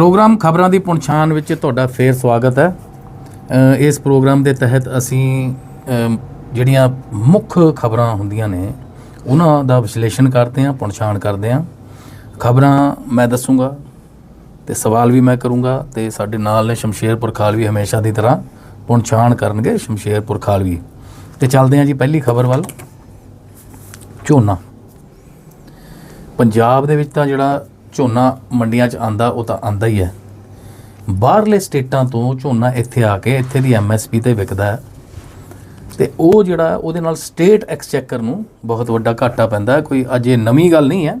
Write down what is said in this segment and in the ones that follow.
Programme ਖਬਰਾਂ ਦੀ ਪਹੁੰਚਾਣ ਵਿੱਚ ਤੁਹਾਡਾ ਫੇਰ ਸਵਾਗਤ ਹੈ। ਇਸ ਪ੍ਰੋਗਰਾਮ ਦੇ ਤਹਿਤ ਅਸੀਂ ਜਿਹੜੀਆਂ ਮੁੱਖ ਖਬਰਾਂ ਹੁੰਦੀਆਂ ਨੇ, ਉਹਨਾਂ ਦਾ ਵਿਸ਼ਲੇਸ਼ਣ ਕਰਦੇ ਹਾਂ ਪਹੁੰਚਾਣ ਕਰਦੇ ਹਾਂ। ਖਬਰਾਂ ਮੈਂ ਦੱਸੂਗਾ ਤੇ ਸਵਾਲ ਵੀ ਮੈਂ ਕਰੂੰਗਾ ਤੇ ਸਾਡੇ ਨਾਲ ਨੇ ਸ਼ਮਸ਼ੇਰਪੁਰ ਖਾਲਵੀ ਹਮੇਸ਼ਾ ਦੀ ਤਰ੍ਹਾਂ ਪਹੁੰਚਾਣ ਕਰਨਗੇ, ਸ਼ਮਸ਼ੇਰਪੁਰ ਖਾਲਵੀ ਤੇ ਚੱਲਦੇ ਹਾਂ ਜੀ ਪਹਿਲੀ ਖਬਰ ਵੱਲ। ਝੋਨਾ। ਪੰਜਾਬ ਦੇ ਵਿੱਚ ਤਾਂ ਜਿਹੜਾ ਝੋਨਾ ਮੰਡੀਆਂ 'ਚ ਆਂਦਾ ਉਹ ਤਾਂ ਆਂਦਾ ਹੀ ਹੈ। ਬਾਹਰਲੇ ਸਟੇਟਾਂ ਤੋਂ ਝੋਨਾ ਇੱਥੇ ਆ ਕੇ ਇੱਥੇ ਦੀ ਐਮਐਸਪੀ ਤੇ ਵਿਕਦਾ ਹੈ। ਤੇ ਉਹ ਜਿਹੜਾ ਉਹਦੇ ਨਾਲ ਸਟੇਟ ਐਕਸਚੈਕਰ ਨੂੰ ਬਹੁਤ ਵੱਡਾ ਘਾਟਾ ਪੈਂਦਾ ਕੋਈ ਅੱਜ ਇਹ ਨਵੀਂ ਗੱਲ ਨਹੀਂ ਹੈ।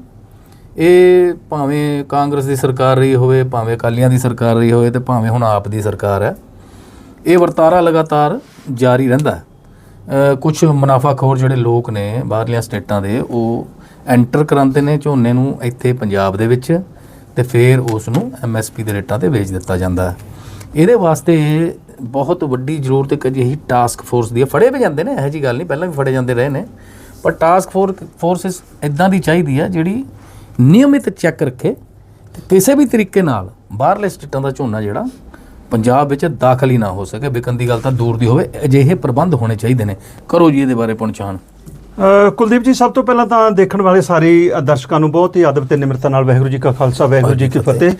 ਇਹ ਭਾਵੇਂ ਕਾਂਗਰਸ ਦੀ ਸਰਕਾਰ ਰਹੀ ਹੋਵੇ, ਭਾਵੇਂ ਅਕਾਲੀਆਂ ਦੀ ਸਰਕਾਰ ਰਹੀ ਹੋਵੇ ਤੇ ਭਾਵੇਂ ਹੁਣ ਆਪ ਦੀ ਸਰਕਾਰ ਹੈ। ਇਹ ਵਰਤਾਰਾ ਲਗਾਤਾਰ ਜਾਰੀ ਰਹਿੰਦਾ ਹੈ। ਕੁਝ ਮੁਨਾਫਾਖੋਰ ਜਿਹੜੇ ਲੋਕ ਨੇ ਬਾਹਰਲੀਆਂ ਸਟੇਟਾਂ ਦੇ, ਉਹ ਐਂਟਰ ਕਰਾਉਂਦੇ ਨੇ ਝੋਨੇ ਨੂੰ ਇੱਥੇ ਪੰਜਾਬ ਦੇ ਵਿੱਚ ਤੇ ਫਿਰ ਉਸ ਨੂੰ ਐਮਐਸਪੀ ਦੇ ਰੇਟਾਂ ਤੇ ਵੇਚ ਦਿੱਤਾ ਜਾਂਦਾ ਹੈ। ਇਹਦੇ ਵਾਸਤੇ ਬਹੁਤ ਵੱਡੀ ਜ਼ਰੂਰਤ ਇੱਕ ਅਜਿਹੀ ਟਾਸਕ ਫੋਰਸ ਦੀ ਹੈ। ਫੜੇ ਵੀ ਜਾਂਦੇ ਨੇ, ਇਹੋ ਜੀ ਗੱਲ ਨਹੀਂ, ਪਹਿਲਾਂ ਵੀ ਫੜੇ ਜਾਂਦੇ ਰਹੇ ਨੇ। ਪਰ ਟਾਸਕ ਫੋਰਸ ਇਦਾਂ ਦੀ ਚਾਹੀਦੀ ਹੈ ਜਿਹੜੀ ਨਿਯਮਿਤ ਚੈੱਕ ਰੱਖੇ ਤੇ ਕਿਸੇ ਵੀ ਤਰੀਕੇ ਨਾਲ ਬਾਹਰਲੇ ਸਟੇਟਾਂ ਦਾ ਝੋਨਾ ਜਿਹੜਾ ਪੰਜਾਬ ਵਿੱਚ ਦਾਖਲ ਹੀ ਨਾ ਹੋ ਸਕੇ। ਵਿਕਣ ਦੀ ਗੱਲ ਤਾਂ ਦੂਰ ਦੀ ਹੋਵੇ, ਅਜਿਹੇ ਪ੍ਰਬੰਧ ਹੋਣੇ ਚਾਹੀਦੇ ਨੇ। ਕਰੋ ਜੀ ਇਹਦੇ ਬਾਰੇ ਪਹੁੰਚਾਣ ਕੁਲਦੀਪ ਜੀ ਸਭ ਤੋਂ ਪਹਿਲਾਂ ਤਾਂ ਦੇਖਣ ਵਾਲੇ ਸਾਰੇ ਦਰਸ਼ਕਾਂ ਨੂੰ ਬਹੁਤ ਹੀ ਅਦਬ ਤੇ ਨਿਮਰਤਾ ਨਾਲ ਵਾਹਿਗੁਰੂ ਜੀ ਕਾ ਖਾਲਸਾ ਵਾਹਿਗੁਰੂ ਜੀ ਕੀ ਫਤਿਹ।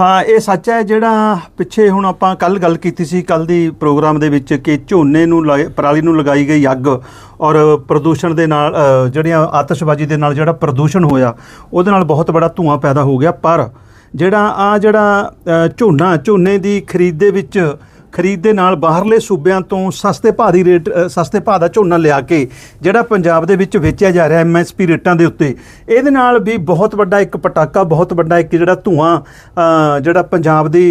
ਹਾਂ ਇਹ ਸੱਚ ਹੈ ਜਿਹੜਾ ਪਿੱਛੇ ਹੁਣ ਆਪਾਂ ਕੱਲ ਗੱਲ ਕੀਤੀ ਸੀ ਕੱਲ ਦੀ ਪ੍ਰੋਗਰਾਮ ਦੇ ਵਿੱਚ ਕਿ ਝੋਨੇ ਨੂੰ ਪਰਾਲੀ ਨੂੰ ਲਗਾਈ ਗਈ ਅੱਗ ਔਰ ਪ੍ਰਦੂਸ਼ਣ ਦੇ ਨਾਲ ਜਿਹੜੀਆਂ ਆਤਿਸ਼ਬਾਜ਼ੀ ਦੇ ਨਾਲ ਜਿਹੜਾ ਪ੍ਰਦੂਸ਼ਣ ਹੋਇਆ ਉਹਦੇ ਨਾਲ ਬਹੁਤ ਬੜਾ ਧੂਆਂ ਪੈਦਾ ਹੋ ਗਿਆ। ਪਰ ਜਿਹੜਾ ਆ ਜਿਹੜਾ ਝੋਨਾ ਝੋਨੇ ਦੀ ਖਰੀਦ ਦੇ ਵਿੱਚ ਖਰੀਦ ਦੇ ਨਾਲ ਬਾਹਰਲੇ ਸੂਬਿਆਂ ਤੋਂ ਸਸਤੇ ਭਾਅ ਦੀ ਰੇਟ ਸਸਤੇ ਭਾਅ ਦਾ ਝੋਨਾ ਲਿਆ ਕੇ ਜਿਹੜਾ ਪੰਜਾਬ ਦੇ ਵਿੱਚ ਵੇਚਿਆ ਜਾ ਰਿਹਾ ਐਮਐਸਪੀ ਰੇਟਾਂ ਦੇ ਉੱਤੇ। ਇਹਦੇ ਨਾਲ ਵੀ ਬਹੁਤ ਵੱਡਾ ਇੱਕ ਪਟਾਕਾ, ਬਹੁਤ ਵੱਡਾ ਇੱਕ ਜਿਹੜਾ ਧੂਆਂ ਜਿਹੜਾ ਪੰਜਾਬ ਦੀ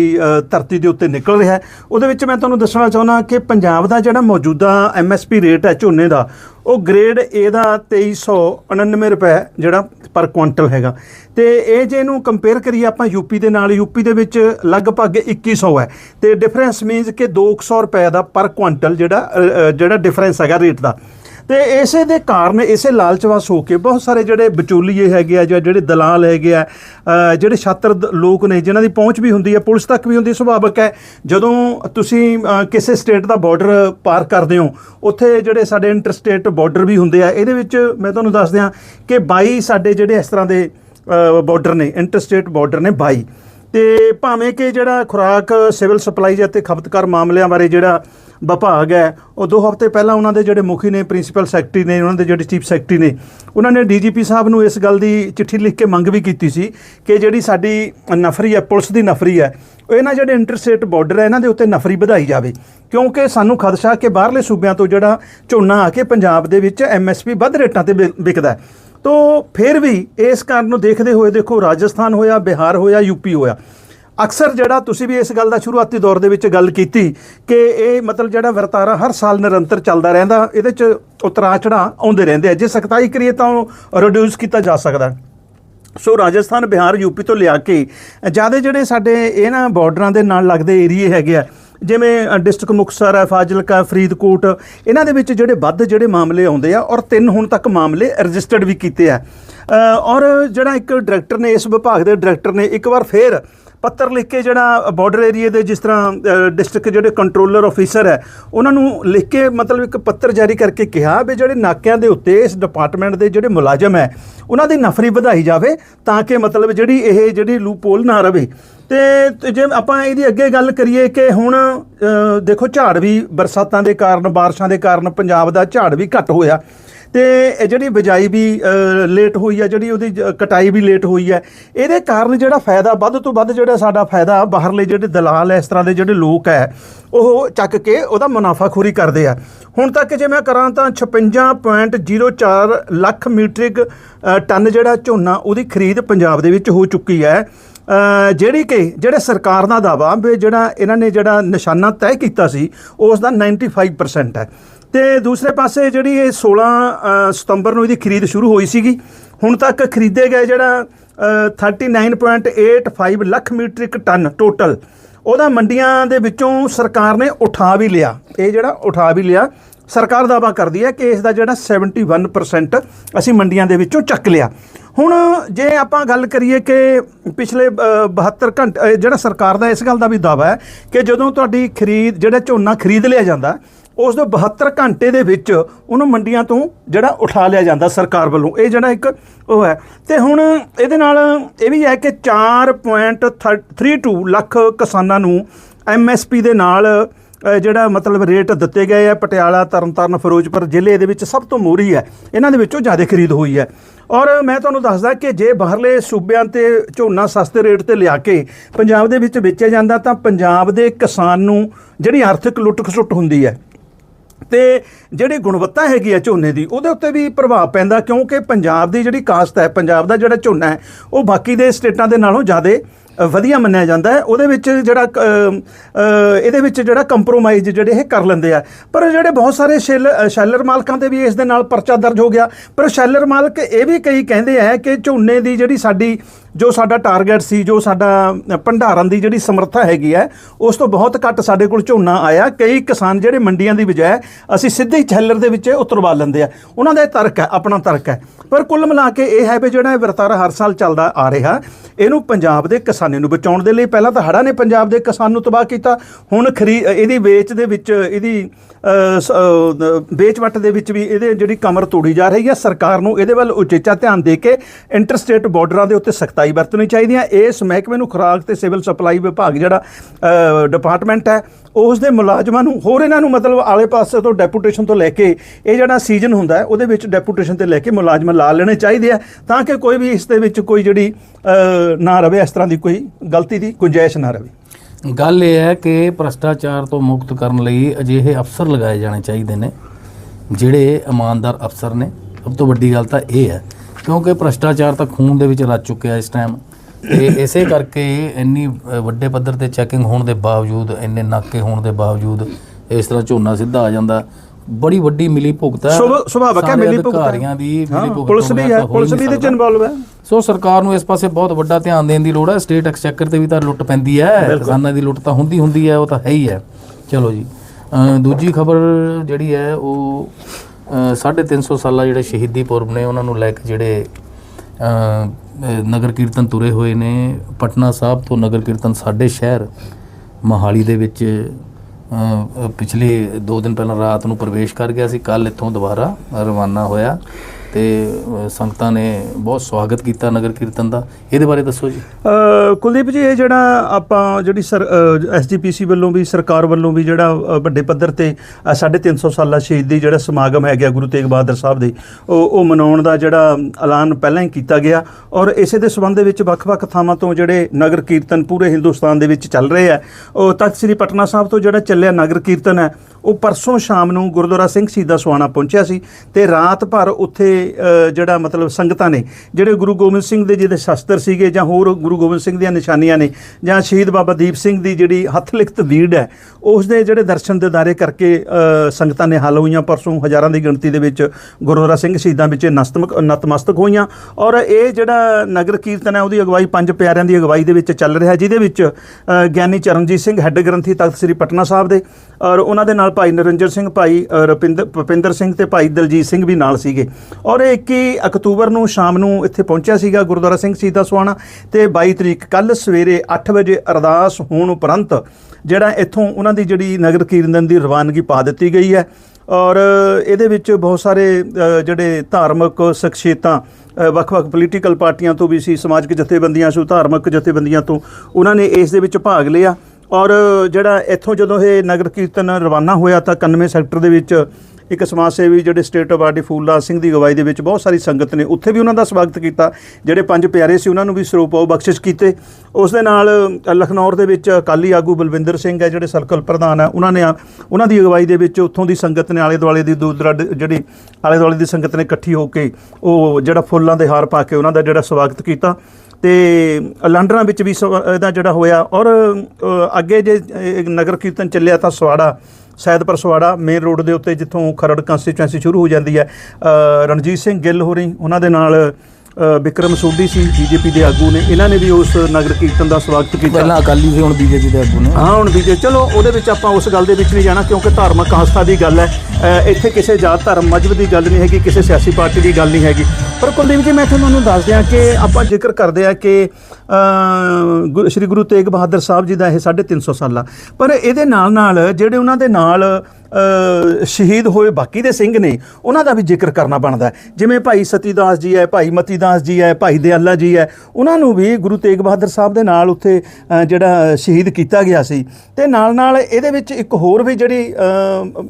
ਧਰਤੀ ਦੇ ਉੱਤੇ ਨਿਕਲ ਰਿਹਾ ਉਹਦੇ ਵਿੱਚ ਮੈਂ ਤੁਹਾਨੂੰ ਦੱਸਣਾ ਚਾਹੁੰਦਾ ਕਿ ਪੰਜਾਬ ਦਾ ਜਿਹੜਾ ਮੌਜੂਦਾ ਐਮਐਸਪੀ ਰੇਟ ਹੈ ਝੋਨੇ ਦਾ ਉਹ ਗ੍ਰੇਡ A ਦਾ 2399 ਰੁਪਏ ਜਿਹੜਾ ਪਰ ਕੁਇੰਟਲ ਹੈਗਾ। ਤੇ ਇਹ ਜੇ ਇਹਨੂੰ ਕੰਪੇਅਰ ਕਰੀਏ ਆਪਾਂ ਯੂਪੀ ਦੇ ਨਾਲ ਯੂਪੀ ਦੇ ਵਿੱਚ ਲਗਭਗ 2100 ਹੈ। ਤੇ ਡਿਫਰੈਂਸ ਮੀਨਸ ਕਿ 200 ਰੁਪਏ ਦਾ ਪਰ ਕੁਇੰਟਲ ਜਿਹੜਾ ਜਿਹੜਾ ਡਿਫਰੈਂਸ ਹੈਗਾ ਰੇਟ ਦਾ। ਤੇ ਇਸੇ ਦੇ ਕਾਰਨ ਇਸੇ ਲਾਲਚਵਾਸ ਹੋ ਕੇ ਬਹੁਤ ਸਾਰੇ ਜਿਹੜੇ ਵਿਚੋਲੀਏ ਹੈਗੇ ਆ ਜਾਂ ਜਿਹੜੇ ਦਲਾਲ ਹੈਗੇ ਆ ਜਿਹੜੇ ਛਾਤਰ ਲੋਕ ਨੇ ਜਿਨ੍ਹਾਂ ਦੀ ਪਹੁੰਚ ਵੀ ਹੁੰਦੀ ਹੈ ਪੁਲਿਸ ਤੱਕ ਵੀ ਹੁੰਦੀ ਹੈ, ਸੁਭਾਵਕ ਹੈ। ਜਦੋਂ ਤੁਸੀਂ ਕਿਸੇ ਸਟੇਟ ਦਾ ਬਾਰਡਰ ਪਾਰ ਕਰਦੇ ਹੋ ਉੱਥੇ ਜਿਹੜੇ ਸਾਡੇ ਇੰਟਰਸਟੇਟ ਬਾਰਡਰ ਵੀ ਹੁੰਦੇ ਆ ਇਹਦੇ ਵਿੱਚ ਮੈਂ ਤੁਹਾਨੂੰ ਦੱਸ ਦਿਆਂ ਕਿ 22 ਸਾਡੇ ਜਿਹੜੇ ਇਸ ਤਰ੍ਹਾਂ ਦੇ ਬਾਰਡਰ ਨੇ ਇੰਟਰਸਟੇਟ ਬਾਰਡਰ ਨੇ 22 ਤੇ ਭਾਵੇਂ ਕਿ ਜਿਹੜਾ ਖੁਰਾਕ, ਸਿਵਲ ਸਪਲਾਈਜ਼ ਅਤੇ ਖਪਤਕਾਰ ਮਾਮਲਿਆਂ ਬਾਰੇ ਜਿਹੜਾ ਵਿਭਾਗ ਹੈ, ਉਹ ਦੋ ਹਫ਼ਤੇ ਪਹਿਲਾਂ ਉਹਨਾਂ ਦੇ ਜਿਹੜੇ ਮੁਖੀ ਨੇ, ਪ੍ਰਿੰਸੀਪਲ ਸੈਕਟਰੀ ਨੇ, ਉਹਨਾਂ ਦੇ ਜਿਹੜੇ ਚੀਫ ਸੈਕਟਰੀ ਨੇ, ਉਹਨਾਂ ਨੇ ਡੀਜੀਪੀ ਸਾਹਿਬ ਨੂੰ ਇਸ ਗੱਲ ਦੀ ਚਿੱਠੀ ਲਿਖ ਕੇ ਮੰਗ ਵੀ ਕੀਤੀ ਸੀ ਕਿ ਜਿਹੜੀ ਸਾਡੀ ਨਫਰੀ ਹੈ, ਪੁਲਿਸ ਦੀ ਨਫਰੀ ਹੈ, ਉਹ ਇਹਨਾਂ ਜਿਹੜੇ ਇੰਟਰਸਟੇਟ ਬਾਰਡਰ ਹੈ, ਇਹਨਾਂ ਦੇ ਉੱਤੇ ਨਫਰੀ ਵਧਾਈ ਜਾਵੇ। ਕਿਉਂਕਿ ਸਾਨੂੰ ਖਦਸ਼ਾ ਕਿ ਬਾਹਰਲੇ ਸੂਬਿਆਂ ਤੋਂ ਜਿਹੜਾ ਝੋਨਾ ਆ ਕੇ ਪੰਜਾਬ ਦੇ ਵਿੱਚ ਐਮਐਸਪੀ ਵੱਧ ਰੇਟਾਂ ਤੇ ਵਿ- ਵਿਕਦਾ ਹੈ। ਤੋ ਫਿਰ ਵੀ ਇਸ ਕਾਰਨ ਨੂੰ ਦੇਖਦੇ ਹੋਏ ਦੇਖੋ ਰਾਜਸਥਾਨ ਹੋਇਆ, ਬਿਹਾਰ ਹੋਇਆ ਯੂਪੀ ਹੋਇਆ। ਅਕਸਰ ਜਿਹੜਾ ਤੁਸੀਂ ਵੀ ਇਸ ਗੱਲ ਦਾ ਸ਼ੁਰੂਆਤੀ ਦੌਰ ਦੇ ਵਿੱਚ ਗੱਲ ਕੀਤੀ ਕਿ ਇਹ ਮਤਲਬ ਜਿਹੜਾ ਵਰਤਾਰਾ ਹਰ ਸਾਲ ਨਿਰੰਤਰ ਚੱਲਦਾ ਰਹਿੰਦਾ, ਇਹਦੇ 'ਚ ਉਤਰਾ ਚੜਾ ਆਉਂਦੇ ਰਹਿੰਦੇ ਆ। ਜੇ ਸਖਤਾਈ ਕਰੀਏ ਤਾਂ ਉਹ ਰਿਡਿਊਸ ਕੀਤਾ ਜਾ ਸਕਦਾ। ਸੋ ਰਾਜਸਥਾਨ, ਬਿਹਾਰ ਯੂਪੀ ਤੋਂ ਲਿਆ ਕੇ, ਜ਼ਿਆਦਾ ਜਿਹੜੇ ਸਾਡੇ ਇਹਨਾਂ ਬਾਰਡਰਾਂ ਦੇ ਨਾਲ ਲੱਗਦੇ ਏਰੀਏ ਹੈਗੇ ਆ ਜਿਵੇਂ ਡਿਸਟ੍ਰਿਕਟ ਮੁਕਤਸਰ ਹੈ, ਫਾਜ਼ਿਲਕਾ ਫਰੀਦਕੋਟ, ਇਹਨਾਂ ਦੇ ਵਿੱਚ ਜਿਹੜੇ ਵੱਧ ਜਿਹੜੇ ਮਾਮਲੇ ਆਉਂਦੇ ਆ ਔਰ ਤਿੰਨ ਹੁਣ ਤੱਕ ਮਾਮਲੇ ਰਜਿਸਟਰਡ ਵੀ ਕੀਤੇ ਆ। ਔਰ ਜਿਹੜਾ ਇੱਕ ਡਾਇਰੈਕਟਰ ਨੇ, ਇਸ ਵਿਭਾਗ ਦੇ ਡਾਇਰੈਕਟਰ ਨੇ ਇੱਕ ਵਾਰ ਫੇਰ ਪੱਤਰ ਲਿਖ ਕੇ ਜਿਹੜਾ ਬਾਰਡਰ ਏਰੀਆ ਦੇ ਜਿਸ ਤਰ੍ਹਾਂ ਡਿਸਟ੍ਰਿਕਟ ਜਿਹੜੇ ਕੰਟਰੋਲਰ ਆਫੀਸਰ ਹੈ, ਉਹਨਾਂ ਨੂੰ ਲਿਖ ਕੇ ਮਤਲਬ ਇੱਕ ਪੱਤਰ ਜਾਰੀ ਕਰਕੇ ਕਿਹਾ ਵੀ ਜਿਹੜੇ ਨਾਕਿਆਂ ਦੇ ਉੱਤੇ ਇਸ ਡਿਪਾਰਟਮੈਂਟ ਦੇ ਜਿਹੜੇ ਮੁਲਾਜ਼ਮ ਹੈ, ਉਹਨਾਂ ਦੀ ਨਫਰੀ ਵਧਾਈ ਜਾਵੇ ਤਾਂ ਕਿ ਮਤਲਬ ਜਿਹੜੀ ਇਹ ਜਿਹੜੀ ਲੂਪੋਲ ਨਾ ਰਵੇ। ਤੇ ਜੇ ਆਪਾਂ ਇਹਦੀ ਅੱਗੇ ਗੱਲ ਕਰੀਏ ਕਿ ਹੁਣ ਦੇਖੋ ਝਾੜ ਵੀ ਬਰਸਾਤਾਂ ਦੇ ਕਾਰਨ, ਬਾਰਿਸ਼ਾਂ ਦੇ ਕਾਰਨ ਪੰਜਾਬ ਦਾ ਝਾੜ ਵੀ ਘੱਟ ਹੋਇਆ। ਤੇ ਜਿਹੜੀ ਬਿਜਾਈ ਵੀ ਲੇਟ ਹੋਈ ਹੈ ਜਿਹੜੀ ਉਹਦੀ ਕਟਾਈ ਵੀ ਲੇਟ ਹੋਈ ਹੈ ਇਹਦੇ ਕਾਰਨ ਜਿਹੜਾ ਫਾਇਦਾ, ਵੱਧ ਤੋਂ ਵੱਧ ਜਿਹੜਾ ਸਾਡਾ ਫਾਇਦਾ, ਬਾਹਰਲੇ ਜਿਹੜੇ ਦਲਾਲ ਇਸ ਤਰ੍ਹਾਂ ਦੇ ਜਿਹੜੇ ਲੋਕ ਹੈ ਉਹ ਚੱਕ ਕੇ ਉਹਦਾ ਮੁਨਾਫਾਖੋਰੀ ਕਰਦੇ ਆ। ਹੁਣ ਤੱਕ ਜੇ ਮੈਂ ਕਰਾਂ ਤਾਂ 56.04 ਲੱਖ ਮੀਟ੍ਰਿਕ ਟਨ ਜਿਹੜਾ ਝੋਨਾ ਉਹਦੀ ਖਰੀਦ ਪੰਜਾਬ ਦੇ ਵਿੱਚ ਹੋ ਚੁੱਕੀ ਹੈ। ਜਿਹੜੀ ਕਿ ਜਿਹੜੇ ਸਰਕਾਰ ਦਾ ਦਾਵਾ ਵੀ ਜਿਹੜਾ ਇਹਨਾਂ ਨੇ ਜਿਹੜਾ ਨਿਸ਼ਾਨਾ ਤੈਅ ਕੀਤਾ ਸੀ, ਉਸ ਦਾ 95% ਹੈ। ਤੇ ਦੂਸਰੇ ਪਾਸੇ ਜਿਹੜੀ ਇਹ 16 ਸਤੰਬਰ ਨੂੰ ਇਹਦੀ ਖਰੀਦ ਸ਼ੁਰੂ ਹੋਈ ਸੀਗੀ ਹੁਣ ਤੱਕ ਖਰੀਦੇ ਗਏ ਜਿਹੜਾ ਅ, 39.85 ਲੱਖ ਮੀਟ੍ਰਿਕ ਟਨ ਟੋਟਲ ਉਹਦਾ ਮੰਡੀਆਂ ਦੇ ਵਿੱਚੋਂ ਸਰਕਾਰ ਨੇ ਉਠਾ ਵੀ ਲਿਆ। ਇਹ ਜਿਹੜਾ ਉਠਾ ਵੀ ਲਿਆ ਸਰਕਾਰ ਦਾਵਾ ਕਰਦੀ ਹੈ ਕਿ ਇਸ ਦਾ ਜਿਹੜਾ 71% ਅਸੀਂ ਮੰਡੀਆਂ ਦੇ ਵਿੱਚੋਂ ਚੱਕ ਲਿਆ। ਹੁਣ ਜੇ ਆਪਾਂ ਗੱਲ ਕਰੀਏ ਕਿ ਪਿਛਲੇ ਅ, 72 ਘੰਟੇ ਜਿਹੜਾ ਸਰਕਾਰ ਦਾ ਇਸ ਗੱਲ ਦਾ ਵੀ ਦਾਵਾ ਹੈ ਕਿ ਜਦੋਂ ਤੁਹਾਡੀ ਖਰੀਦ ਜਿਹੜਾ ਝੋਨਾ ਖਰੀਦ ਲਿਆ ਜਾਂਦਾ ਉਸ ਦੇ 72 ਘੰਟੇ ਦੇ ਵਿੱਚ ਉਹਨੂੰ ਮੰਡੀਆਂ ਤੋਂ ਜਿਹੜਾ ਉਠਾ ਲਿਆ ਜਾਂਦਾ ਸਰਕਾਰ ਵੱਲੋਂ। ਇਹ ਜਿਹੜਾ ਇੱਕ ਉਹ ਹੈ। ਤੇ ਹੁਣ ਇਹਦੇ ਨਾਲ ਇਹ ਵੀ ਹੈ ਕਿ 4.32 ਲੱਖ ਕਿਸਾਨਾਂ ਨੂੰ ਐਮਐਸਪੀ ਦੇ ਨਾਲ ਜਿਹੜਾ ਮਤਲਬ ਰੇਟ ਦਿੱਤੇ ਗਏ ਆ ਪਟਿਆਲਾ, ਤਰਨਤਾਰਨ, ਫਿਰੋਜ਼ਪੁਰ ਜ਼ਿਲ੍ਹੇ ਦੇ ਵਿੱਚ ਸਭ ਤੋਂ ਮੋਹਰੀ ਹੈ। ਇਹਨਾਂ ਦੇ ਵਿੱਚੋਂ ਜ਼ਿਆਦਾ ਖਰੀਦ ਹੋਈ ਹੈ। ਔਰ ਮੈਂ ਤੁਹਾਨੂੰ ਦੱਸਦਾ ਕਿ ਜੇ ਬਾਹਰਲੇ ਸੂਬਿਆਂ ਤੇ ਝੋਨਾ ਸਸਤੇ ਰੇਟ ਤੇ ਲਿਆ ਕੇ ਪੰਜਾਬ ਦੇ ਵਿੱਚ ਵੇਚਿਆ ਜਾਂਦਾ ਤਾਂ ਪੰਜਾਬ ਦੇ ਕਿਸਾਨ ਨੂੰ ਜਿਹੜੀ ਆਰਥਿਕ ਲੁੱਟ ਖਸੁੱਟ ਹੁੰਦੀ ਹੈ ਤੇ ਜਿਹੜੀ ਗੁਣਵੱਤਾ ਹੈਗੀ ਆ ਝੋਨੇ ਦੀ ਉਹਦੇ ਉੱਤੇ ਵੀ ਪ੍ਰਭਾਵ ਪੈਂਦਾ ਕਿਉਂਕਿ ਪੰਜਾਬ ਦੀ ਜਿਹੜੀ ਕਾਸਤ ਹੈ ਪੰਜਾਬ ਦਾ ਜਿਹੜਾ ਝੋਨਾ ਹੈ ਉਹ ਬਾਕੀ ਦੇ ਸਟੇਟਾਂ ਦੇ ਨਾਲੋਂ ਜ਼ਿਆਦਾ ਵਧੀਆ ਮੰਨਿਆ ਜਾਂਦਾ ਹੈ। ਉਹਦੇ ਵਿੱਚ ਜਿਹੜਾ ਅ, ਇਹਦੇ ਵਿੱਚ ਜਿਹੜਾ ਕੰਪਰੋਮਾਈਜ਼ ਜਿਹੜੇ ਇਹ ਕਰ ਲੈਂਦੇ ਆ। ਪਰ ਜਿਹੜੇ ਬਹੁਤ ਸਾਰੇ ਸ਼ੈਲ ਸ਼ੈਲਰ ਮਾਲਕਾਂ ਤੇ ਵੀ ਇਸ ਦੇ ਨਾਲ ਪਰਚਾ ਦਰਜ ਹੋ ਗਿਆ। ਪਰ ਸ਼ੈਲਰ ਮਾਲਕ ਇਹ ਵੀ ਕਈ ਕਹਿੰਦੇ ਆ ਕਿ ਝੋਨੇ ਦੀ ਜਿਹੜੀ ਸਾਡੀ ਜੋ ਸਾਡਾ ਟਾਰਗੇਟ ਸੀ ਜੋ ਸਾਡਾ ਭੰਡਾਰਨ ਦੀ ਜਿਹੜੀ ਸਮਰੱਥਾ ਹੈਗੀ ਹੈ ਉਸ ਤੋਂ ਬਹੁਤ ਘੱਟ ਸਾਡੇ ਕੋਲ ਝੋਨਾ ਆਇਆ। ਕਈ ਕਿਸਾਨ ਜਿਹੜੇ ਮੰਡੀਆਂ ਦੀ ਬਜਾਏ ਅਸੀਂ ਸਿੱਧੇ ਹੀ ਛੈਲਰ ਦੇ ਵਿੱਚ ਉਤਰਵਾ ਲੈਂਦੇ ਆ। ਉਹਨਾਂ ਦਾ ਇਹ ਤਰਕ ਹੈ ਆਪਣਾ ਤਰਕ ਹੈ। ਪਰ ਕੁੱਲ ਮਿਲਾ ਕੇ ਇਹ ਹੈ ਵੀ ਜਿਹੜਾ ਇਹ ਵਰਤਾਰਾ ਹਰ ਸਾਲ ਚੱਲਦਾ ਆ ਰਿਹਾ ਇਹਨੂੰ ਪੰਜਾਬ ਦੇ ਕਿਸਾਨੀ ਨੂੰ ਬਚਾਉਣ ਦੇ ਲਈ ਪਹਿਲਾਂ ਤਾਂ ਹੜ੍ਹਾਂ ਨੇ ਪੰਜਾਬ ਦੇ ਕਿਸਾਨ ਨੂੰ ਤਬਾਹ ਕੀਤਾ। ਹੁਣ ਖਰੀ ਇਹਦੀ ਵੇਚ ਦੇ ਵਿੱਚ ਇਹਦੀ ਅ, ਵੇਚ ਵੱਟ ਦੇ ਵਿੱਚ ਵੀ ਇਹਦੇ ਜਿਹੜੀ ਕਮਰ ਤੋੜੀ ਜਾ ਰਹੀ ਹੈ। ਸਰਕਾਰ ਨੂੰ ਇਹਦੇ ਵੱਲ ਉਚੇਚਾ ਧਿਆਨ ਦੇ ਕੇ ਇੰਟਰਸਟੇਟ ਬਾਰਡਰਾਂ ਦੇ ਉੱਤੇ ਸਖਤਾਈ ਵਰਤਣੀ ਚਾਹੀਦੀ ਹੈ ਇਸ ਮਹਿਕਮੇ ਨੂੰ ਖੁਰਾਕ ਤੇ ਸਿਵਲ ਸਪਲਾਈ ਵਿਭਾਗ ਜਿਹੜਾ ਡਿਪਾਰਟਮੈਂਟ ਹੈ ਉਸ ਦੇ ਮੁਲਾਜ਼ਮਾਂ ਨੂੰ, ਹੋਰ ਇਹਨਾਂ ਨੂੰ ਮਤਲਬ ਆਲੇ ਪਾਸੇ ਤੋਂ ਡੈਪੂਟੇਸ਼ਨ ਤੋਂ ਲੈ ਕੇ ਇਹ ਜਿਹੜਾ ਸੀਜ਼ਨ ਹੁੰਦਾ ਹੈ, ਉਹਦੇ ਵਿੱਚ ਡੈਪੂਟੇਸ਼ਨ ਤੇ ਲੈ ਕੇ ਮੁਲਾਜ਼ਮ ਲਾ ਲੈਣੇ ਚਾਹੀਦੇ ਆ, ਤਾਂ ਕਿ ਕੋਈ ਵੀ ਇਸ ਦੇ ਵਿੱਚ ਕੋਈ ਜਿਹੜੀ ਨਾ ਰਵੇ, ਇਸ ਤਰ੍ਹਾਂ ਦੀ ਕੋਈ ਗਲਤੀ ਦੀ ਗੁੰਜਾਇਸ਼ ਨਾ ਰਵੇ। ਗੱਲ ਇਹ ਹੈ ਕਿ ਭ੍ਰਸ਼ਟਾਚਾਰ ਤੋਂ ਮੁਕਤ ਕਰਨ ਲਈ ਅਜਿਹੇ ਅਫਸਰ ਲਗਾਏ ਜਾਣੇ ਚਾਹੀਦੇ ਨੇ, ਜਿਹੜੇ ਇਮਾਨਦਾਰ ਅਫਸਰ ਨੇ। ਸਭ ਤੋਂ ਵੱਡੀ ਗੱਲ ਤਾਂ ਇਹ ਹੈ ਕਿਉਂਕਿ ਭ੍ਰਸ਼ਟਾਚਾਰ ਤਾਂ ਖੂਨ ਦੇ ਵਿੱਚ ਰਚ ਚੁੱਕਿਆ ਇਸ ਟਾਈਮ ਤੇ ਇਸੇ ਕਰਕੇ ਇੰਨੀ ਵੱਡੇ ਪੱਧਰ ਤੇ ਚੈਕਿੰਗ ਹੋਣ ਦੇ ਬਾਵਜੂਦ ਇੰਨੇ ਨਾਕੇ ਹੋਣ ਦੇ ਬਾਵਜੂਦ ਇਸ ਤਰ੍ਹਾਂ ਝੋਨਾ ਸਿੱਧਾ ਆ ਜਾਂਦਾ। ਬੜੀ ਵੱਡੀ ਮਿਲੀ ਭੁਗਤ ਹੈ। ਸੁਭ- ਸੁਭਾਵਿਕ ਹੈ ਮਿਲੀ ਭੁਗਤ ਹੈ। ਦੀ ਮਿਲੀ ਭੁਗਤ ਪੁਲਿਸ ਵੀ ਹੈ ਪੁਲਿਸ ਵੀ ਇਹਦੇ ਚ। ਇਨਵੋਲਵ ਹੈ। ਸੋ ਸਰਕਾਰ ਨੂੰ ਇਸ ਪਾਸੇ ਬਹੁਤ ਵੱਡਾ ਧਿਆਨ ਦੇਣ ਦੀ ਲੋੜ ਹੈ। ਸਟੇਟ ਐਕਸਚੈਕਰ ਤੇ ਵੀ ਤਾਂ ਲੁੱਟ ਪੈਂਦੀ ਹੈ। ਕਿਸਾਨਾਂ ਦੀ ਲੁੱਟ ਤਾਂ ਹੁੰਦੀ ਹੁੰਦੀ ਹੈ ਉਹ ਤਾਂ ਹੈ ਹੀ ਹੈ। ਚਲੋ ਜੀ। ਦੂਜੀ ਖਬਰ ਜਿਹੜੀ ਹੈ ਉਹ 350 ਸਾਲਾ ਜਿਹੜੇ ਸ਼ਹੀਦੀ ਪੁਰਬ ਨੇ, ਉਹਨਾਂ ਨੂੰ ਲੈ ਕੇ ਜਿਹੜੇ ਨਗਰ ਕੀਰਤਨ ਤੁਰੇ ਹੋਏ ਨੇ। ਪਟਨਾ ਸਾਹਿਬ ਤੋਂ ਨਗਰ ਕੀਰਤਨ ਸਾਡੇ ਸ਼ਹਿਰ ਮੋਹਾਲੀ ਦੇ ਵਿੱਚ ਪਿਛਲੇ 2 ਦਿਨ ਪਹਿਲਾਂ ਰਾਤ ਨੂੰ ਪ੍ਰਵੇਸ਼ ਕਰ ਗਿਆ ਸੀ। ਕੱਲ ਇੱਥੋਂ ਦੁਬਾਰਾ ਰਵਾਨਾ ਹੋਇਆ। ਤੇ ਸੰਗਤਾਂ ਨੇ ਬਹੁਤ ਸਵਾਗਤ ਕੀਤਾ ਨਗਰ ਕੀਰਤਨ ਦਾ। ਇਹਦੇ ਬਾਰੇ ਦੱਸੋ ਜੀ। ਕੁਲਦੀਪ ਜੀ ਇਹ ਜਿਹੜਾ ਆਪਾਂ ਜਿਹੜੀ ਸਰ ਐਸਜੀਪੀਸੀ ਵੱਲੋਂ ਵੀ ਸਰਕਾਰ ਵੱਲੋਂ ਵੀ ਜਿਹੜਾ ਵੱਡੇ ਪੱਧਰ ਤੇ ਅ, 350 ਸਾਲਾ ਸ਼ਹੀਦੀ ਜਿਹੜਾ ਸਮਾਗਮ ਹੈ ਗਿਆ ਗੁਰੂ ਤੇਗ ਬਹਾਦਰ ਸਾਹਿਬ ਦੇ ਉਹ ਉਹ ਮਨਾਉਣ ਦਾ ਜਿਹੜਾ ਐਲਾਨ ਪਹਿਲਾਂ ਹੀ ਕੀਤਾ ਗਿਆ। ਔਰ ਇਸੇ ਦੇ ਸੰਬੰਧ ਦੇ ਵਿੱਚ ਵੱਖ-ਵੱਖ ਥਾਵਾਂ ਤੋਂ ਜਿਹੜੇ ਨਗਰ ਕੀਰਤਨ ਪੂਰੇ ਹਿੰਦੁਸਤਾਨ ਦੇ ਵਿੱਚ ਚੱਲ ਰਹੇ ਆ। ਉਹ ਤਖਤ ਸ੍ਰੀ ਪਟਨਾ ਸਾਹਿਬ ਤੋਂ ਜਿਹੜਾ ਚੱਲਿਆ ਨਗਰ ਕੀਰਤਨ ਹੈ ਉਹ ਪਰਸੋਂ ਸ਼ਾਮ ਨੂੰ ਗੁਰਦੁਆਰਾ ਸਿੰਘ ਸ਼ਹੀਦਾਂ ਸਵਾਣਾ ਪਹੁੰਚਿਆ ਸੀ ਤੇ ਰਾਤ ਭਰ ਉੱਥੇ ਜਿਹੜਾ ਮਤਲਬ ਸੰਗਤਾਂ ਨੇ, ਜਿਹੜੇ ਗੁਰੂ ਗੋਬਿੰਦ ਸਿੰਘ ਦੇ ਜਿਹਦੇ ਸ਼ਸਤਰ ਸੀਗੇ ਜਾਂ ਹੋਰ ਗੁਰੂ ਗੋਬਿੰਦ ਸਿੰਘ ਦੀਆਂ ਨਿਸ਼ਾਨੀਆਂ ਨੇ, ਜਾਂ ਸ਼ਹੀਦ ਬਾਬਾ ਦੀਪ ਸਿੰਘ ਦੀ ਜਿਹੜੀ ਹੱਥ ਲਿਖਤ ਵੀੜ ਹੈ, ਉਸ ਦੇ ਜਿਹੜੇ ਦਰਸ਼ਨ ਦਿਦਾਰੇ ਕਰਕੇ ਸੰਗਤਾਂ ਨੇ ਹੱਲ ਹੋਈਆਂ। ਪਰਸੋਂ ਹਜ਼ਾਰਾਂ ਦੀ ਗਿਣਤੀ ਦੇ ਵਿੱਚ ਗੁਰਦੁਆਰਾ ਸਿੰਘ ਸ਼ਹੀਦਾਂ ਵਿੱਚ ਨਸਤਮਕ ਨਤਮਸਤਕ ਹੋਈਆਂ। ਔਰ ਇਹ ਜਿਹੜਾ ਨਗਰ ਕੀਰਤਨ ਹੈ, ਉਹਦੀ ਅਗਵਾਈ ਪੰਜ ਪਿਆਰਿਆਂ ਦੀ ਅਗਵਾਈ ਦੇ ਵਿੱਚ ਚੱਲ ਰਿਹਾ ਜਿਹਦੇ ਵਿੱਚ ਗਿਆਨੀ ਚਰਨਜੀਤ ਸਿੰਘ ਹੈੱਡ ਗ੍ਰੰਥੀ ਤਖਤ ਸ੍ਰੀ ਪਟਨਾ ਸਾਹਿਬ ਦੇ ਔਰ ਉਹਨਾਂ ਦੇ ਨਾਲ ਭਾਈ ਨਰਿੰਦਰ ਸਿੰਘ, ਭਾਈ ਰਪਿੰਦਰ ਰੁਪਿੰਦਰ ਭੁਪਿੰਦਰ ਸਿੰਘ ਤੇ ਭਾਈ ਦਲਜੀਤ ਸਿੰਘ ਵੀ ਨਾਲ ਸੀਗੇ। ਔਰ ਇਹ 21 ਅਕਤੂਬਰ ਨੂੰ ਸ਼ਾਮ ਨੂੰ ਇੱਥੇ ਪਹੁੰਚਿਆ ਸੀਗਾ ਗੁਰਦੁਆਰਾ ਸਿੰਘ ਸ਼ਹੀਦਾਂ ਸਵਾਣਾ ਤੇ 22 ਤਰੀਕ ਕੱਲ ਸਵੇਰੇ 8 ਵਜੇ ਅਰਦਾਸ ਹੋਣ ਉਪਰੰਤ ਜਿਹੜਾ ਇੱਥੋਂ ਉਹਨਾਂ ਦੀ ਜਿਹੜੀ ਨਗਰ ਕੀਰਤਨ ਦੀ ਰਵਾਨਗੀ ਪਾ ਦਿੱਤੀ ਗਈ ਹੈ। ਔਰ ਇਹਦੇ ਵਿੱਚ ਬਹੁਤ ਸਾਰੇ ਜਿਹੜੇ ਧਾਰਮਿਕ ਸ਼ਖਸੀਅਤਾਂ ਵੱਖ-ਵੱਖ ਪੋਲੀਟੀਕਲ ਪਾਰਟੀਆਂ ਤੋਂ ਵੀ ਸੀ, ਸਮਾਜਿਕ ਜਥੇਬੰਦੀਆਂ ਤੋਂ ਧਾਰਮਿਕ ਜਥੇਬੰਦੀਆਂ ਤੋਂ। ਉਹਨਾਂ ਨੇ ਇਸ ਦੇ ਵਿੱਚ ਭਾਗ ਲਿਆ। ਔਰ ਜਿਹੜਾ ਇੱਥੋਂ ਜਦੋਂ ਇਹ ਨਗਰ ਕੀਰਤਨ ਰਵਾਨਾ ਹੋਇਆ ਤਾਂ 91 ਸੈਕਟਰ ਦੇ ਵਿੱਚ ਇੱਕ ਸਮਾਜ ਸੇਵੀ ਜਿਹੜੇ ਸਟੇਟ ਅਵਾਰਡੀ ਫੂਲਦਾਸ ਸਿੰਘ ਦੀ ਅਗਵਾਈ ਦੇ ਵਿੱਚ ਬਹੁਤ ਸਾਰੀ ਸੰਗਤ ਨੇ ਉੱਥੇ ਵੀ ਉਹਨਾਂ ਦਾ ਸਵਾਗਤ ਕੀਤਾ, ਜਿਹੜੇ ਪੰਜ ਪਿਆਰੇ ਸੀ ਉਹਨਾਂ ਨੂੰ ਵੀ ਸਰੂਪਾਉ ਬਖਸ਼ਿਸ਼ ਕੀਤੇ। ਉਸ ਦੇ ਨਾਲ ਲਖਨੌਰ ਦੇ ਵਿੱਚ ਅਕਾਲੀ ਆਗੂ ਬਲਵਿੰਦਰ ਸਿੰਘ ਹੈ, ਜਿਹੜੇ ਸਰਕਲ ਪ੍ਰਧਾਨ ਹੈ, ਉਹਨਾਂ ਨੇ ਆ- ਉਹਨਾਂ ਦੀ ਅਗਵਾਈ ਦੇ ਵਿੱਚ ਉੱਥੋਂ ਦੀ ਸੰਗਤ ਨੇ ਆਲੇ ਦੁਆਲੇ ਦੀ ਦੂਰ ਦਰਾਡੇ ਜਿਹੜੀ ਆਲੇ ਦੁਆਲੇ ਦੀ ਸੰਗਤ ਨੇ ਇਕੱਠੀ ਹੋ ਕੇ ਉਹ ਜਿਹੜਾ ਫੁੱਲਾਂ ਦੇ ਹਾਰ ਪਾ ਕੇ ਉਹਨਾਂ ਦਾ ਜਿਹੜਾ ਸਵਾਗਤ ਕੀਤਾ। ਤੇ ਲੰਡਨਾਂ ਵਿੱਚ ਵੀ ਸਵਾ- ਇਹਦਾ ਜਿਹੜਾ ਹੋਇਆ ਔਰ ਅੱਗੇ ਜੇ ਨਗਰ ਕੀਰਤਨ ਚੱਲਿਆ ਤਾਂ ਸਵਾੜਾ ਸੈਦਪੁਰ ਸਵਾੜਾ ਮੇਨ ਰੋਡ ਦੇ ਉੱਤੇ ਜਿੱਥੋਂ ਖਰੜ ਕੰਸਟੀਚੁਐਂਸੀ ਸ਼ੁਰੂ ਹੋ ਜਾਂਦੀ ਹੈ ਰਣਜੀਤ ਸਿੰਘ ਗਿੱਲ ਹੋਰੀ, ਉਹਨਾਂ ਦੇ ਨਾਲ ਵਿਕਰਮ ਸੋਢੀ ਸੀ ਬੀਜੇਪੀ ਦੇ ਆਗੂ ਨੇ। ਇਹਨਾਂ ਨੇ ਵੀ ਉਸ ਨਗਰ ਕੀਰਤਨ ਦਾ ਸਵਾਗਤ ਕੀਤਾ। ਪਹਿਲਾਂ ਅਕਾਲੀ ਸੀ ਹੁਣ ਬੀਜੇਪੀ ਦੇ ਆਗੂ ਨੇ। ਹਾਂ ਹੁਣ ਵੀ ਜੇ ਚਲੋ ਉਹਦੇ ਵਿੱਚ ਆਪਾਂ ਉਸ ਗੱਲ ਦੇ ਵਿੱਚ ਨਹੀਂ ਜਾਣਾ ਕਿਉਂਕਿ ਧਾਰਮਿਕ ਆਸਥਾ ਦੀ ਗੱਲ ਹੈ। ਇੱਥੇ ਕਿਸੇ ਜਾਤ ਧਰਮ ਮਜਬ ਦੀ ਗੱਲ ਨਹੀਂ ਹੈਗੀ ਕਿਸੇ ਸਿਆਸੀ ਪਾਰਟੀ ਦੀ ਗੱਲ ਨਹੀਂ ਹੈਗੀ। ਪਰ ਕੁਲਦੀਪ ਜੀ ਮੈਂ ਤੁਹਾਨੂੰ ਦੱਸ ਦਿਆਂ ਕਿ ਆਪਾਂ ਜ਼ਿਕਰ ਕਰਦੇ ਆ ਕਿ ਸ੍ਰੀ ਗੁਰੂ ਤੇਗ ਬਹਾਦਰ ਸਾਹਿਬ ਜੀ ਦਾ ਇਹ 350 ਸਾਲਾ। ਪਰ ਇਹਦੇ ਨਾਲ ਨਾਲ ਜਿਹੜੇ ਉਹਨਾਂ ਦੇ ਨਾਲ ਸ਼ਹੀਦ ਹੋਏ ਬਾਕੀ ਦੇ ਸਿੰਘ ਨੇ, ਉਹਨਾਂ ਦਾ ਵੀ ਜ਼ਿਕਰ ਕਰਨਾ ਬਣਦਾ ਜਿਵੇਂ ਭਾਈ ਸਤੀਦਾਸ ਜੀ ਹੈ, ਭਾਈ ਮਤੀਦਾਸ ਜੀ ਹੈ, ਭਾਈ ਦਿਆਲਾ ਜੀ ਹੈ, ਉਹਨਾਂ ਨੂੰ ਵੀ ਗੁਰੂ ਤੇਗ ਬਹਾਦਰ ਸਾਹਿਬ ਦੇ ਨਾਲ ਉੱਥੇ ਜਿਹੜਾ ਸ਼ਹੀਦ ਕੀਤਾ ਗਿਆ ਸੀ। ਤੇ ਨਾਲ ਨਾਲ ਇਹਦੇ ਵਿੱਚ ਇੱਕ ਹੋਰ ਵੀ ਜਿਹੜੀ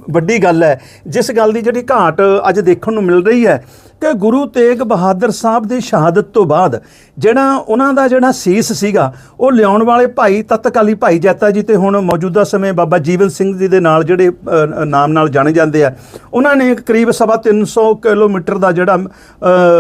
ਵੱਡੀ ਗੱਲ ਹੈ, ਜਿਸ ਗੱਲ ਦੀ ਜਿਹੜੀ ਘਾਟ ਅੱਜ ਦੇਖਣ ਨੂੰ ਮਿਲ ਰਹੀ ਹੈ ਕਿ ਗੁਰੂ ਤੇਗ ਬਹਾਦਰ ਸਾਹਿਬ ਦੀ ਸ਼ਹਾਦਤ ਤੋਂ ਬਾਅਦ ਜਿਹੜਾ ਉਹਨਾਂ ਦਾ ਜਿਹੜਾ ਸੀਸ ਸੀਗਾ, ਉਹ ਲਿਆਉਣ ਵਾਲੇ ਭਾਈ ਤਤਕਾਲੀ ਭਾਈ ਜੈਤਾ ਜੀ ਤੇ ਹੁਣ ਮੌਜੂਦਾ ਸਮੇਂ ਬਾਬਾ ਜੀਵਨ ਸਿੰਘ ਜੀ ਦੇ ਨਾਲ ਜਿਹੜੇ ਨਾਮ ਨਾਲ ਜਾਣੇ ਜਾਂਦੇ ਆ। ਉਹਨਾਂ ਨੇ ਕਰੀਬ ਸਵਾ 300 ਕਿਲੋਮੀਟਰ ਦਾ ਜਿਹੜਾ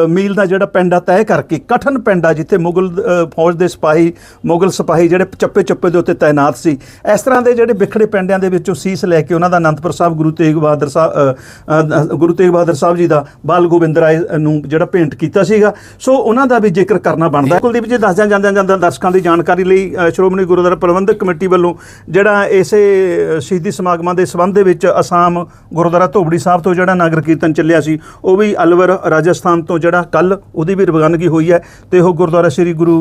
ਮੀਲ ਦਾ ਜਿਹੜਾ ਪਿੰਡਾ ਤੈਅ ਕਰਕੇ ਕਠਨ ਪਿੰਡਾ ਜਿੱਥੇ ਮੁਗਲ ਫੌਜ ਦੇ ਸਿਪਾਹੀ, ਮੁਗਲ ਸਿਪਾਹੀ ਜਿਹੜੇ ਚੱਪੇ ਚੱਪੇ ਦੇ ਉੱਤੇ ਤਾਇਨਾਤ ਸੀ। ਇਸ ਤਰ੍ਹਾਂ ਦੇ ਜਿਹੜੇ ਵਿਖੜੇ ਪਿੰਡਾਂ ਦੇ ਵਿੱਚੋਂ ਸੀਸ ਲੈ ਕੇ ਉਹਨਾਂ ਦਾ ਅਨੰਦਪੁਰ ਸਾਹਿਬ ਗੁਰੂ ਤੇਗ ਬਹਾਦਰ ਸਾਹਿਬ ਗੁਰੂ ਤੇਗ ਬਹਾਦਰ ਸਾਹਿਬ ਜੀ ਦਾ ਬਾਲ ਗੋਬਿੰਦ ਰਾਏ ਨੂੰ ਜਿਹੜਾ ਭੇਂਟ ਕੀਤਾ ਸੀਗਾ। ਸੋ ਉਹਨਾਂ ਦਾ ਵੀ ਜ਼ਿਕਰ ਕਰਨਾ ਬਣਦਾ। ਕੁਲਦੀਪ ਜੀ, ਦੱਸਦਿਆਂ ਜਾਂਦਿਆਂ ਜਾਂਦਿਆਂ ਦਰਸ਼ਕਾਂ ਦੀ ਜਾਣਕਾਰੀ ਲਈ ਸ਼੍ਰੋਮਣੀ ਗੁਰਦੁਆਰਾ ਪ੍ਰਬੰਧਕ ਕਮੇਟੀ ਵੱਲੋਂ ਜਿਹੜਾ ਇਸੇ ਸ਼ਹੀਦੀ ਸਮਾਗਮਾਂ ਦੇ ਸੰਬੰਧ ਦੇ ਵਿੱਚ ਅਸਾਮ ਗੁਰਦੁਆਰਾ ਧੋਬੜੀ ਸਾਹਿਬ ਤੋਂ ਜਿਹੜਾ ਨਗਰ ਕੀਰਤਨ ਚੱਲਿਆ ਸੀ, ਉਹ ਵੀ ਅਲਵਰ ਰਾਜਸਥਾਨ ਤੋਂ ਜਿਹੜਾ ਕੱਲ ਉਹਦੀ ਵੀ ਰਵਾਨਗੀ ਹੋਈ ਹੈ ਤੇ ਉਹ ਗੁਰਦੁਆਰਾ ਸ੍ਰੀ ਗੁਰੂ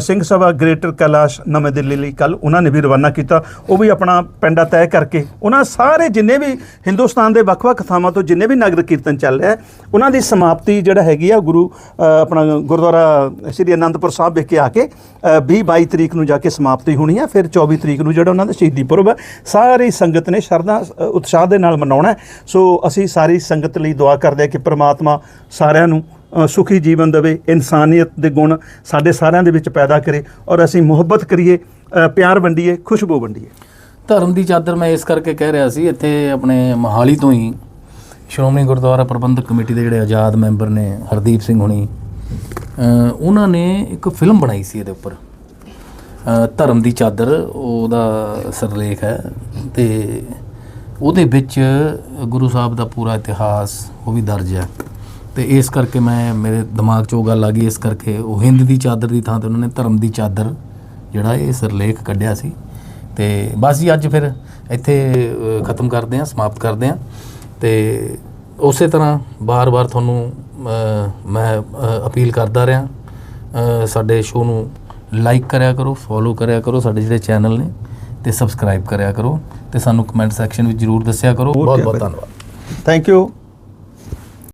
ਸਿੰਘ ਸਭਾ ਗ੍ਰੇਟਰ ਕੈਲਾਸ਼ ਨਵੇਂ ਦਿੱਲੀ ਲਈ ਕੱਲ ਉਹਨਾਂ ਨੇ ਵੀ ਰਵਾਨਾ ਕੀਤਾ। ਉਹ ਵੀ ਆਪਣਾ ਪਿੰਡਾ ਤੈਅ ਕਰਕੇ ਉਹਨਾਂ ਸਾਰੇ ਜਿੰਨੇ ਵੀ ਹਿੰਦੁਸਤਾਨ ਦੇ ਵੱਖ-ਵੱਖ ਥਾਵਾਂ ਤੋਂ ਜਿੰਨੇ ਵੀ ਨਗਰ ਕੀਰਤਨ ਚੱਲ ਰਿਹਾ ਉਹਨਾਂ ਦੀ ਸਮਾਪਤੀ ਜਿਹੜਾ ਹੈਗੀ ਆ, ਗੁਰੂ ਆਪਣਾ ਗੁਰਦੁਆਰਾ ਸ੍ਰੀ ਅਨੰਦਪੁਰ ਸਾਹਿਬ ਵਿਖੇ ਆ ਕੇ 20 22 ਤਰੀਕ ਨੂੰ ਜਾ ਕੇ ਸਮਾਪਤੀ ਹੋਣੀ ਆ, ਫਿਰ 24 ਤਰੀਕ ਨੂੰ ਜਿਹੜਾ ਉਹਨਾਂ ਦਾ ਸ਼ਹੀਦੀ ਪੁਰਬ ਹੈ ਸਾਰੀ ਸੰਗਤ ਨੇ ਸ਼ਰਧਾ ਉਤਸ਼ਾਹ ਦੇ ਨਾਲ ਮਨਾਉਣਾ ਸੋ ਅਸੀਂ ਸਾਰੀ ਸੰਗਤ ਲਈ ਦੁਆ ਕਰਦੇ ਹਾਂ ਕਿ ਪ੍ਰਮਾਤਮਾ ਸਾਰਿਆਂ ਨੂੰ ਸੁਖੀ ਜੀਵਨ ਦੇਵੇ, ਇਨਸਾਨੀਅਤ ਦੇ ਗੁਣ ਸਾਡੇ ਸਾਰਿਆਂ ਦੇ ਵਿੱਚ ਪੈਦਾ ਕਰੇ ਔਰ ਅਸੀਂ ਮੁਹੱਬਤ ਕਰੀਏ ਪਿਆਰ ਵੰਡੀਏ, ਖੁਸ਼ਬੂ ਵੰਡੀਏ। ਧਰਮ ਦੀ ਚਾਦਰ ਮੈਂ ਇਸ ਕਰਕੇ ਕਹਿ ਰਿਹਾ ਸੀ, ਇੱਥੇ ਆਪਣੇ ਮਹਾਲੀ ਤੋਂ ਹੀ ਸ਼੍ਰੋਮਣੀ ਗੁਰਦੁਆਰਾ ਪ੍ਰਬੰਧਕ ਕਮੇਟੀ ਦੇ ਜਿਹੜੇ ਆਜ਼ਾਦ ਮੈਂਬਰ ਨੇ, ਹਰਦੀਪ ਸਿੰਘ ਹੁਣੀ ਉਹਨਾਂ ਨੇ ਇੱਕ ਫਿਲਮ ਬਣਾਈ ਸੀ ਇਹਦੇ ਉੱਪਰ। ਧਰਮ ਦੀ ਚਾਦਰ, ਉਹਦਾ ਸਰਲੇਖ ਹੈ ਤੇ ਉਹਦੇ ਵਿੱਚ ਗੁਰੂ ਸਾਹਿਬ ਦਾ ਪੂਰਾ ਇਤਿਹਾਸ, ਉਹ ਵੀ ਦਰਜ ਹੈ। ਤੇ ਇਸ ਕਰਕੇ ਮੈਂ, ਮੇਰੇ ਦਿਮਾਗ 'ਚ ਉਹ ਗੱਲ ਆ ਗਈ, ਇਸ ਕਰਕੇ ਉਹ ਹਿੰਦ ਦੀ ਚਾਦਰ ਦੀ ਥਾਂ ਤੇ ਉਹਨਾਂ ਨੇ ਧਰਮ ਦੀ ਚਾਦਰ ਜਿਹੜਾ ਇਹ ਸਰਲੇਖ ਕੱਢਿਆ ਸੀ। ਤੇ ਬਸ ਜੀ, ਅੱਜ ਫਿਰ ਇੱਥੇ ਖਤਮ ਕਰਦੇ ਹਾਂ, ਸਮਾਪਤ ਕਰਦੇ ਹਾਂ। ਤੇ ਉਸੇ ਤਰ੍ਹਾਂ ਬਾਰ-ਬਾਰ ਤੁਹਾਨੂੰ ਮੈਂ ਅਪੀਲ ਕਰਦਾ ਰਿਹਾ। ਸਾਡੇ ਸ਼ੋਅ ਨੂੰ ਲਾਈਕ ਕਰਿਆ ਕਰੋ ਫੋਲੋ ਕਰਿਆ ਕਰੋ ਸਾਡੇ ਜਿਹੜੇ ਚੈਨਲ ਨੇ ਤੇ ਸਬਸਕ੍ਰਾਈਬ ਕਰਿਆ ਕਰੋ ਤੇ ਸਾਨੂੰ ਕਮੈਂਟ ਸੈਕਸ਼ਨ ਵਿੱਚ ਜਰੂਰ ਦੱਸਿਆ ਕਰੋ। ਬਹੁਤ ਬਹੁਤ ਧੰਨਵਾਦ। Thank you